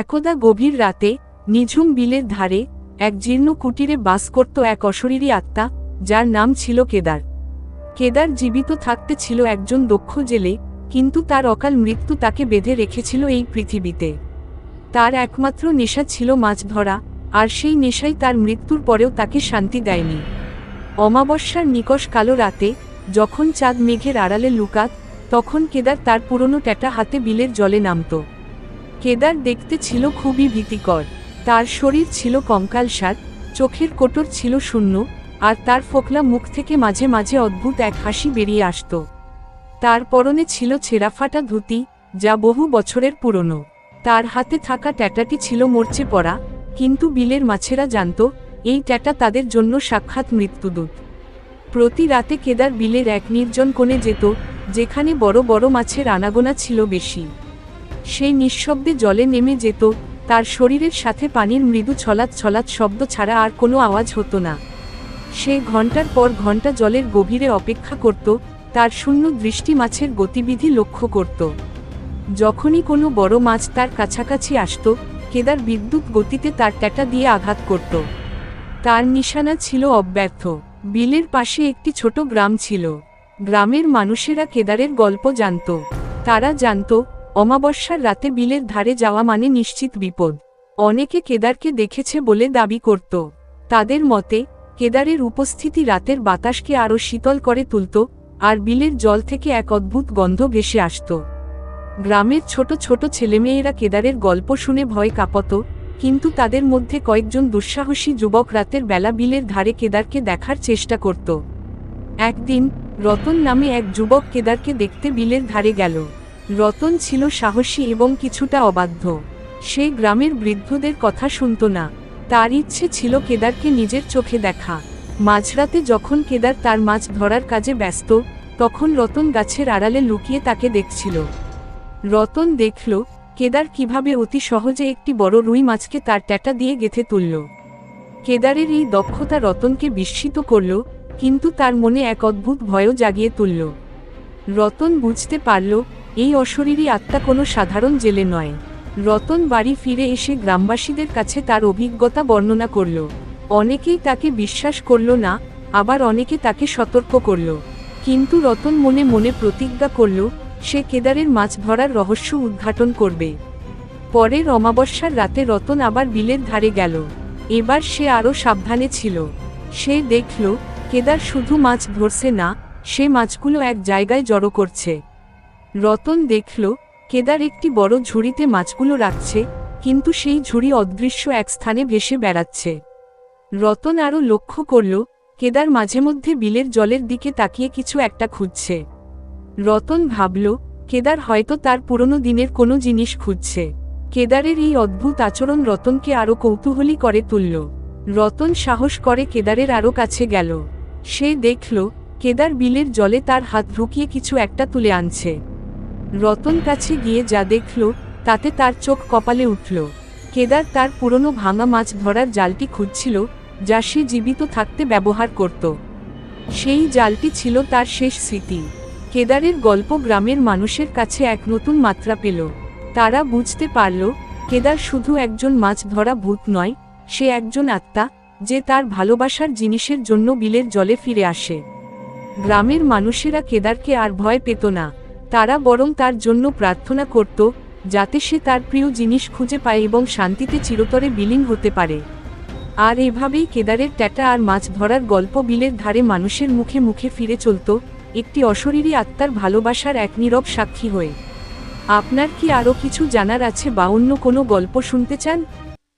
একদা গভীর রাতে, নিঝুম বিলের ধারে, এক জীর্ণ কুটিরে বাস করত এক অশরীরী আত্মা, যার নাম ছিল কেদার। কেদার জীবিত থাকতে ছিল একজন দক্ষ জেলে, কিন্তু তার অকাল মৃত্যু তাকে বেঁধে রেখেছিল এই পৃথিবীতে। তার একমাত্র নেশা ছিল মাছ ধরা, আর সেই নেশাই তার মৃত্যুর পরেও তাকে শান্তি দেয়নি। অমাবস্যার নিকষ কালো রাতে, যখন চাঁদ মেঘের আড়ালে লুকাত, তখন কেদার তার পুরনো ট্যাটা হাতে বিলের জলে নামত। কেদার দেখতে ছিল খুবই ভীতিকর। তার শরীর ছিল কঙ্কাল কঙ্কালসার চোখের কোটর ছিল শূন্য, আর তার ফোকলা মুখ থেকে মাঝে মাঝে অদ্ভুত এক হাসি বেরিয়ে আসত। তার পরনে ছিল ছেঁড়াফাটা ধুতি, যা বহু বছরের পুরনো। তার হাতে থাকা ট্যাটাটি ছিল মরচে পড়া, কিন্তু বিলের মাছেরা জানত, এই ট্যাটা তাদের জন্য সাক্ষাৎ মৃত্যুদূত। প্রতি রাতে কেদার বিলের এক নির্জন কোণে যেত, যেখানে বড় বড় মাছের আনাগোনা ছিল বেশি। সেই নিঃশব্দে জলে নেমে যেত, তার শরীরের সাথে পানির মৃদু ছলাৎ ছলাৎ শব্দ ছাড়া আর কোনো আওয়াজ হতো না। সে ঘণ্টার পর ঘণ্টা জলের গভীরে অপেক্ষা করত, তার শূন্য দৃষ্টি মাছের গতিবিধি লক্ষ্য করত। যখনই কোনো বড় মাছ তার কাছাকাছি আসত, কেদার বিদ্যুৎ গতিতে তার ট্যাটা দিয়ে আঘাত করত। তার নিশানা ছিল অব্যর্থ। বিলের পাশে একটি ছোট গ্রাম ছিল। গ্রামের মানুষেরা কেদারের গল্প জানত। তারা জানত অমাবস্যার রাতে বিলের ধারে যাওয়া মানে নিশ্চিত বিপদ। অনেকে কেদারকে দেখেছে বলে দাবি করত। তাদের মতে, কেদারের উপস্থিতি রাতের বাতাসকে আরও শীতল করে তুলত, আর বিলের জল থেকে এক অদ্ভুত গন্ধ ভেসে আসত। গ্রামের ছোট ছোট ছেলেমেয়েরা কেদারের গল্প শুনে ভয় কাঁপত, কিন্তু তাদের মধ্যে কয়েকজন দুঃসাহসী যুবক রাতের বেলা বিলের ধারে কেদারকে দেখার চেষ্টা করত। একদিন, রতন নামে এক যুবক কেদারকে দেখতে বিলের ধারে গেল। রতন ছিল সাহসী এবং কিছুটা অবাধ্য। সে গ্রামের বৃদ্ধদের কথা শুনত না। তার ইচ্ছে ছিল কেদারকে নিজের চোখে দেখা। মাঝরাতে যখন কেদার তার মাছ ধরার কাজে ব্যস্ত, তখন রতন গাছের আড়ালে লুকিয়ে তাকে দেখছিল। রতন দেখল, কেদার কীভাবে অতি সহজে একটি বড় রুই মাছকে তার ট্যাটা দিয়ে গেথে তুলল। কেদারের এই দক্ষতা রতনকে বিস্মিত করল, কিন্তু তার মনে এক অদ্ভুত ভয়ও জাগিয়ে তুলল। রতন বুঝতে পারল এই অশরীরী আত্মা কোনো সাধারণ জেলে নয়। রতন বাড়ি ফিরে এসে গ্রামবাসীদের কাছে তার অভিজ্ঞতা বর্ণনা করল। অনেকেই তাকে বিশ্বাস করল না, আবার অনেকে তাকে সতর্ক করল। কিন্তু রতন মনে মনে প্রতিজ্ঞা করল, সে কেদারের মাছ ধরার রহস্য উদ্ঘাটন করবে। পরের অমাবস্যার রাতে রতন আবার বিলের ধারে গেল। এবার সে আরও সাবধানে ছিল। সে দেখল, কেদার শুধু মাছ ধরছে না, সে মাছগুলো এক জায়গায় জড়ো করছে। রতন দেখল, কেদার একটি বড় ঝুড়িতে মাছগুলো রাখছে, কিন্তু সেই ঝুড়ি অদৃশ্য এক স্থানে ভেসে বেড়াচ্ছে। রতন আরও লক্ষ্য করল, কেদার মাঝে মধ্যে বিলের জলের দিকে তাকিয়ে কিছু একটা খুঁজছে। রতন ভাবল, কেদার হয়তো তার পুরনো দিনের কোনো জিনিস খুঁজছে। কেদারের এই অদ্ভুত আচরণ রতনকে আরও কৌতূহলী করে তুলল। রতন সাহস করে কেদারের আরও কাছে গেল। সে দেখল, কেদার বিলের জলে তার হাত ঢুকিয়ে কিছু একটা তুলে আনছে। রতন কাছে গিয়ে যা দেখল, তাতে তার চোখ কপালে উঠল। কেদার তার পুরনো ভাঙা মাছ ধরার জালটি খুঁজছিল, যা সে জীবিত থাকতে ব্যবহার করত। সেই জালটি ছিল তার শেষ স্মৃতি। কেদারের গল্প গ্রামের মানুষের কাছে এক নতুন মাত্রা পেল। তারা বুঝতে পারল, কেদার শুধু একজন মাছ ধরা ভূত নয়, সে একজন আত্মা, যে তার ভালোবাসার জিনিসের জন্য বিলের জলে ফিরে আসে। গ্রামের মানুষেরা কেদারকে আর ভয় পেত না। তারা বরং তার জন্য প্রার্থনা করত, যাতে সে তার প্রিয় জিনিস খুঁজে পায় এবং শান্তিতে চিরতরে বিলীন হতে পারে। আর এভাবেই কেদারের ট্যাটা আর মাছ ধরার গল্প বিলের ধারে মানুষের মুখে মুখে ফিরে চলত, একটি অশরীরী আত্মার ভালোবাসার এক নীরব সাক্ষী হয়ে। আপনার কি আরও কিছু জানার আছে বা অন্য কোনো গল্প শুনতে চান?